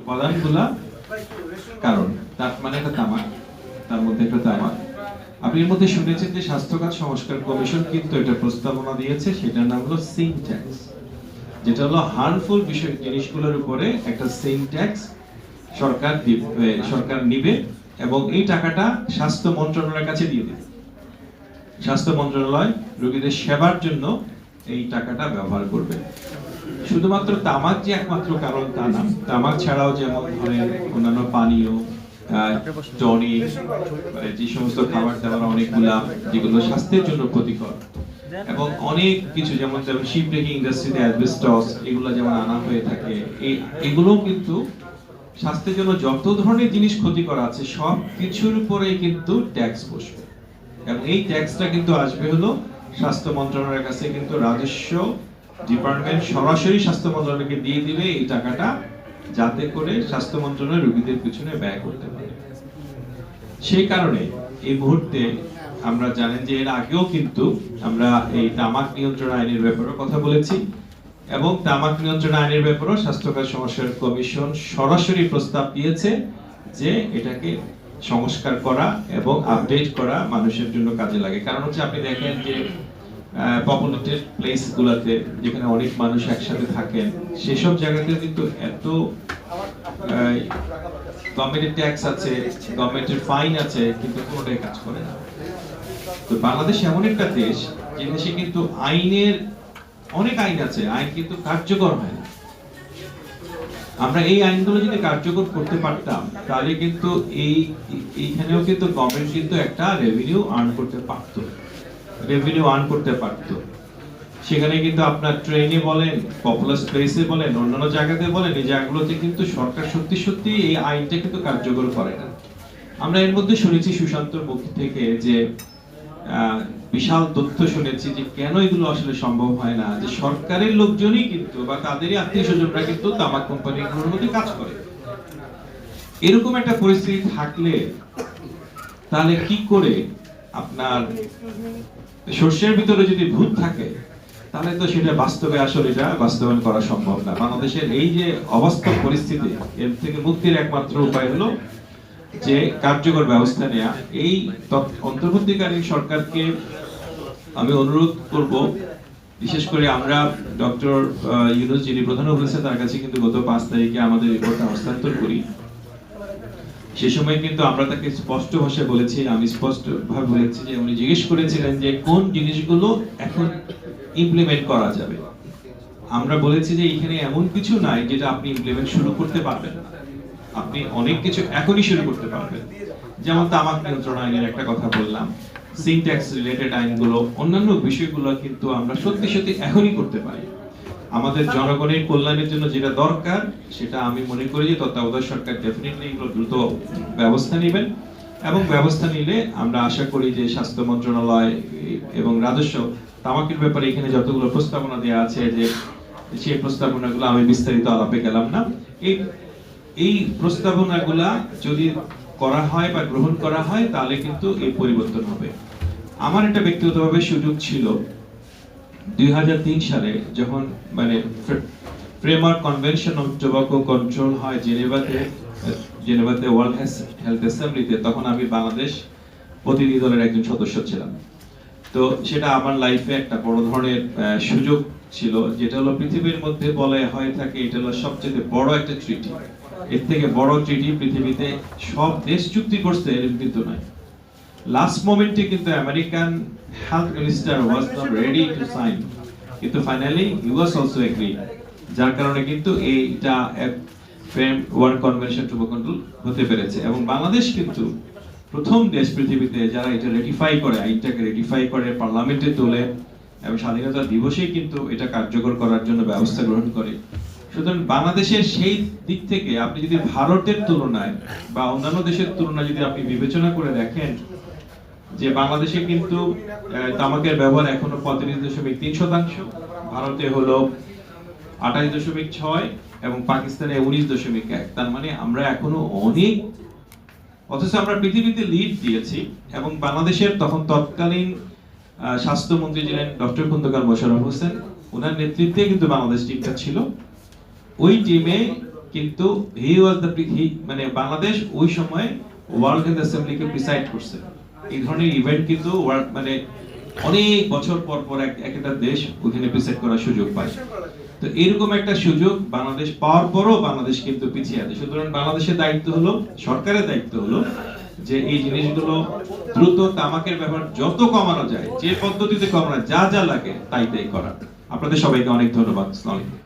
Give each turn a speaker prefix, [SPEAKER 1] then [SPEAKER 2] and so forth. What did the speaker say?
[SPEAKER 1] উপাদানগুলা কারণ, তার মানে একটা তামাক তার মধ্যে একটা তামাক আপনি এর মধ্যে শুনেছেন যে স্বাস্থ্য সংস্কার কমিশন কিন্তু এটা প্রস্তাবনা দিয়েছে, সেটার নাম হলো সিং ট্যাক্স যেটা হলো হার্মফুল বিষয়, জিনিসগুলোর উপরে একটা সিং ট্যাক্স সরকার সরকার নিবে এবং এই টাকাটা স্বাস্থ্য মন্ত্রণালয়ের কাছে দিয়ে দেবে। স্বাস্থ্য মন্ত্রণালয় রোগীদের সেবার জন্য এই টাকাটা ব্যবহার করবে। শুধুমাত্র তামাক যে একমাত্র কারণ তা না, তামাক ছাড়াও যেমন ধরেন অন্যান্য পানীয় টনিক যে সমস্ত খাবার দাবার অনেকগুলা, যেগুলো স্বাস্থ্যের জন্য ক্ষতিকর। এবং অনেক কিছু, যেমন যেমন শিপ ব্রেকিং ইন্ডাস্ট্রিতে এগুলো যেমন আনা হয়ে থাকে এই এগুলো কিন্তু স্বাস্থ্যের জন্য যত ধরনের জিনিস ক্ষতিকর আছে, সব কিছুর উপরে কিন্তু ট্যাক্স বসবে। এবং এই ট্যাক্সটা কিন্তু আসবে হলো স্বাস্থ্য মন্ত্রণালয়ের কাছে কিন্তু রাজস্ব ডিপার্টমেন্ট সরাসরি স্বাস্থ্য মন্ত্রণালয়কে দিয়ে দিবে এই টাকাটা যাতে করে স্বাস্থ্য মন্ত্রণালয় রোগীদের পিছনে ব্যয় করতে পারে। সেই কারণে এই মুহূর্তে আমরা জানেন যে এর আগেও কিন্তু আমরা এই তামাক নিয়ন্ত্রণ আইনের ব্যাপারে কথা বলেছি এবং তামাক নিয়ন্ত্রণ আইনের ব্যাপারেও স্বাস্থ্যকর সংস্কার কমিশন সরাসরি প্রস্তাব দিয়েছে যে এটাকে সংস্কার করা এবং আপডেট করা মানুষের জন্য কাজে লাগে। কারণ হচ্ছে আপনি দেখেন যে পপুলেটেড প্লেস গুলাতে যেখানে অনেক মানুষ একসাথে থাকেন সেসব জায়গাতে কিন্তু এত গভর্নমেন্টের ট্যাক্স আছে গভর্নমেন্টের ফাইন আছে, কিন্তু কোনোটাই কাজ করে না। তো বাংলাদেশ এমন একটা দেশ, যে দেশে কিন্তু আইনের অনেক আইন আছে, আইন কিন্তু কার্যকর হয় না। আমরা এই আইনগুলো যদি কার্যকর করতে পারতাম, তাহলে কিন্তু এই, এইখানেও কিন্তু গভর্নমেন্ট কিন্তু একটা রেভিনিউ আর্ন করতে পারতো। রেভিনিউ আর্ন করতে পারতো। সেখানে কিন্তু আপনার ট্রেনে বলেন পপুলার প্লেসে বলেন, অন্যান্য জায়গাতে বলেন, এই জায়গাগুলোতে কিন্তু সরকার সত্যি সত্যি এই আইনটা কিন্তু কার্যকর করে না। আমরা এর মধ্যে শুনেছি সুশান্তর মুখ থেকে যে বিশাল তথ্য শুনেছি যে কেন এগুলো আসলে সম্ভব হয় না, যে সরকারের লোকজনই কিন্তু বা তাদেরই আত্মীয় স্বজনরা কিন্তু তামাক কোম্পানিগুলোর মধ্যে কাজ করে। এরকম একটা পরিস্থিতি থাকলে তাহলে কি করে আপনার শস্যের ভিতরে যদি ভূত থাকে, তাহলে তো সেটা বাস্তবে আসলে এটা, বাস্তবায়ন করা সম্ভব না। বাংলাদেশের এই যে অবাস্তব পরিস্থিতি, এর থেকে মুক্তির একমাত্র উপায় হলো যে কার্যকর ব্যবস্থা নেয়া। এই অন্তর্বর্তীকালীন সরকারকে আমি অনুরোধ করব, বিশেষ করে আমরা ডক্টর ইউনুস যিনি প্রধান উপদেষ্টা, তার কাছে কিন্তু গত পাঁচ তারিখে আমাদের রিপোর্টটা হস্তান্তর করি। সে সময় কিন্তু আমরা তাকে স্পষ্ট ভাষায় বলেছি, আমি স্পষ্ট ভাবে বলেছি যে উনি জিজ্ঞেস করেছিলেন যে কোন জিনিসগুলো এখন ইমপ্লিমেন্ট করা যাবে। আমরা বলেছি যে এখানে এমন কিছু নাই যেটা আপনি ইমপ্লিমেন্ট শুরু করতে পারবেন আপনি অনেক কিছু এখনই শুরু করতে পারবেন। যেমন তামাক নিয়ন্ত্রণ আইনের একটা কথা বললাম সিনট্যাক্স রিলেটেড আইনগুলো, অন্যান্য বিষয়গুলো কিন্তু আমরা সত্যি সত্যি এখনই করতে পারি। আমাদের জনগণের কল্যাণের জন্য যেটা দরকার, সেটা আমি মনে করি যে তত্ত্বাবধায়ক সরকার ডেফিনেটলি এগুলো দ্রুত ব্যবস্থা নেবেন এবং ব্যবস্থা নিলে আমরা আশা করি যে স্বাস্থ্য মন্ত্রণালয় এবং রাজস্ব, তামাকের ব্যাপারে এখানে যতগুলো প্রস্তাবনা দেওয়া আছে যে সেই প্রস্তাবনাগুলো আমি বিস্তারিত আলাপে গেলাম না। এই এই প্রস্তাবনাগুলা যদি করা হয় বা গ্রহণ করা হয়, তাহলে কিন্তু এই পরিবর্তন হবে। আমার একটা ব্যক্তিগতভাবে সুযোগ ছিল। দুই হাজার তিন সালে যখন মানে framework convention of tobacco control হয় জেনেভাতে জেনেভাতে ওয়ার্ল্ড হেলথ অ্যাসেম্বলিতে তখন আমি বাংলাদেশ প্রতিনিধি দলের একজন সদস্য ছিলাম। তো সেটা আমার লাইফে একটা বড় ধরনের সুযোগ ছিল, যেটা হলো পৃথিবীর মধ্যে বলে হয়ে থাকে, এটা হলো সবচেয়ে বড় একটা ট্রিটি এর থেকে বড় ট্রিটি পৃথিবীতে সব দেশ চুক্তি করছে, এর কিন্তু নয়। লাস্ট মোমেন্টে কিন্তু American health minister was not ready to sign কিন্তু ফাইনালি হি অলসো এগ্রি যার কারণে কিন্তু এইটা frame world convention to control হতে পেরেছে। এবং বাংলাদেশ কিন্তু প্রথম দেশ পৃথিবীতে যারা এটা রেটিফাই করে, আইনটাকে রেটিফাই করে, পার্লামেন্টে তোলে এবং স্বাধীনতা দিবসেই কিন্তু এটা কার্যকর করার জন্য ব্যবস্থা গ্রহণ করে। সুতরাং বাংলাদেশের সেই দিক থেকে আপনি যদি ভারতের তুলনায় বা অন্যান্য দেশের তুলনায় যদি আপনি বিবেচনা করে দেখেন যে বাংলাদেশে কিন্তু তামাকের ব্যবহার এখনও পঁয়ত্রিশ দশমিক তিন শতাংশ, ভারতে হলো আঠাশ দশমিক ছয় এবং পাকিস্তানে উনিশ দশমিক এক। তার মানে আমরা এখনও অনেক, অথচ আমরা পৃথিবীতে লিড দিয়েছি এবং বাংলাদেশের তখন তৎকালীন স্বাস্থ্যমন্ত্রী ছিলেন ডক্টর খন্দকার মোশাররফ হোসেন। ওনার নেতৃত্বে কিন্তু বাংলাদেশ টিমটা ছিল। ওই টিমে কিন্তু হি ওয়াজ দ্য মানে বাংলাদেশ ওই সময় ওয়ার্ল্ড হেলথ অ্যাসেম্বলিকে প্রিসাইড করছে। এই ধরনের ইভেন্ট কিন্তু ওয়ার্ল্ড মানে অনেক বছর পর পর এক এক একটা দেশ ওখানে প্রিসাইড করার সুযোগ পায়। তো এরকম একটা সুযোগ বাংলাদেশ পাওয়ার পরও বাংলাদেশ কিন্তু পিছিয়ে আছে। সুতরাং বাংলাদেশের দায়িত্ব হলো, সরকারের দায়িত্ব হলো যে এই জিনিসগুলো দ্রুত তামাকের ব্যবহার যত কমানো যায়, যে পদ্ধতিতে কমানো যা যা লাগে তাই তাই করা। আপনাদের সবাইকে অনেক ধন্যবাদ, আসসালামু